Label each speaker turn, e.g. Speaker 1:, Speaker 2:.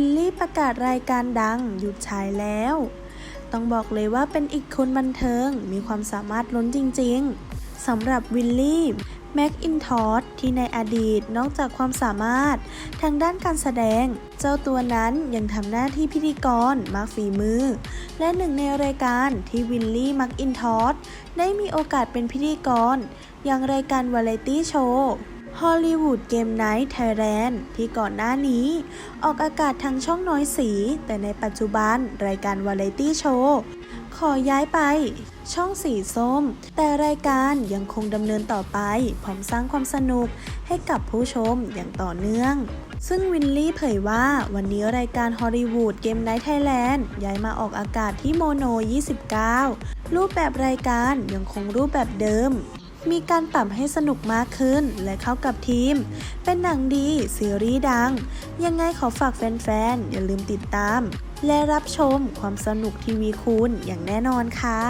Speaker 1: ินลี่ประกาศรายการดังหยุดฉายแล้ว ต้องบอกเลยว่าเป็นอีกคนบันเทิงมีความสามารถล้นจริงๆสำหรับวิลลี่แม็กอินทอสที่ในอดีตนอกจากความสามารถ ทางด้านการแสดง เจ้าตัวนั้นยังทำหน้าที่พิธีกรมากฝีมือ และหนึ่งในรายการที่วิลลี่มักอินทอสได้มีโอกาสเป็นพิธีกร อย่างรายการวาไรตี้โชว์ ฮอลลีวูดเกมไนท์ไทยแลนด์ที่ก่อนหน้านี้ ออกอากาศทางช่องน้อยสี แต่ในปัจจุบันรายการวาไรตี้โชว์ขอย้ายไป ช่องสีส้ม แต่รายการยังคงดำเนินต่อไป พร้อมสร้างความสนุกให้กับผู้ชมอย่างต่อเนื่อง ซึ่งวินลี่เผยว่าวันนี้รายการฮอลลีวูดเกมไนท์ไทยแลนด์ย้ายมาออกอากาศที่โมโน 29 รูปแบบรายการยังคงรูปแบบเดิม มีการปรับให้สนุกมากขึ้นและเข้ากับทีม เป็นหนังดีซีรีส์ดัง ยังไงขอฝากแฟนๆ อย่าลืมติดตาม และรับชมความสนุกทีวีคูณอย่างแน่นอนค่ะ